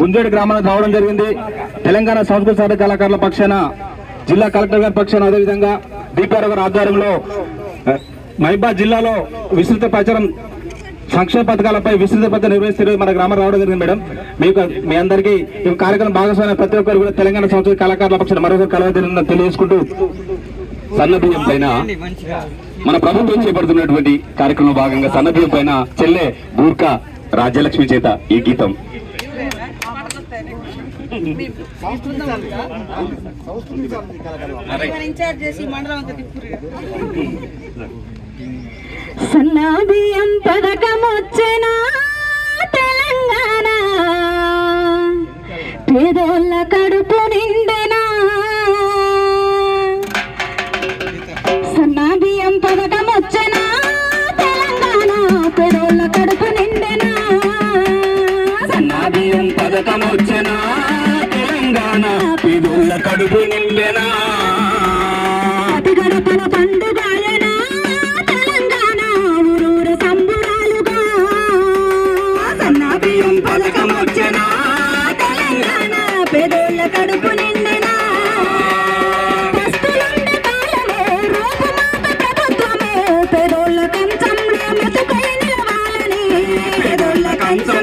గుంజేడు గ్రామానికి రావడం జరిగింది. తెలంగాణ సంస్కృతి సాధక కళాకారుల పక్షాన జిల్లా కలెక్టర్ గారి పక్షాన అదేవిధంగా డిపిఆర్ గారి ఆధ్వర్యంలో మహిబాద్ జిల్లాలో విస్తృత ప్రచారం సంక్షేమ పథకాలపై విస్తృత పథకం నిర్వహిస్తే మన గ్రామం రావడం జరిగింది మేడం. మీకు మీ అందరికీ ఈ కార్యక్రమం భాగస్వామ్య ప్రతి ఒక్కరు కూడా తెలంగాణ సంస్కృతి కళాకారుల పక్షాన మరొకరు కలవదని తెలియజేసుకుంటూ సన్నబియ్యం పైన మన ప్రభుత్వం చేపడుతున్నటువంటి కార్యక్రమంలో భాగంగా సన్నబియ్యం పైన చెల్లె బూర్కా రాజ్యలక్ష్మి చేత ఈ గీతం. సన్నాబియం పథకం వచ్చేనా తెలంగాణ? పేదోళ్ళ కడుపు నిండెనా? సన్నాబియం పథకం వచ్చేనా తెలంగాణ? పేదోళ్ళ కడుపు నిండెనా? సన్నాబియం పథకం వచ్చేనా తెలంగాణ పేదోళ్ళ కడుపు నిండెనా? పేదోళ్ళ కంచంలో మెతుకై నిలవాలని. పేదోళ్ళ కంచంలో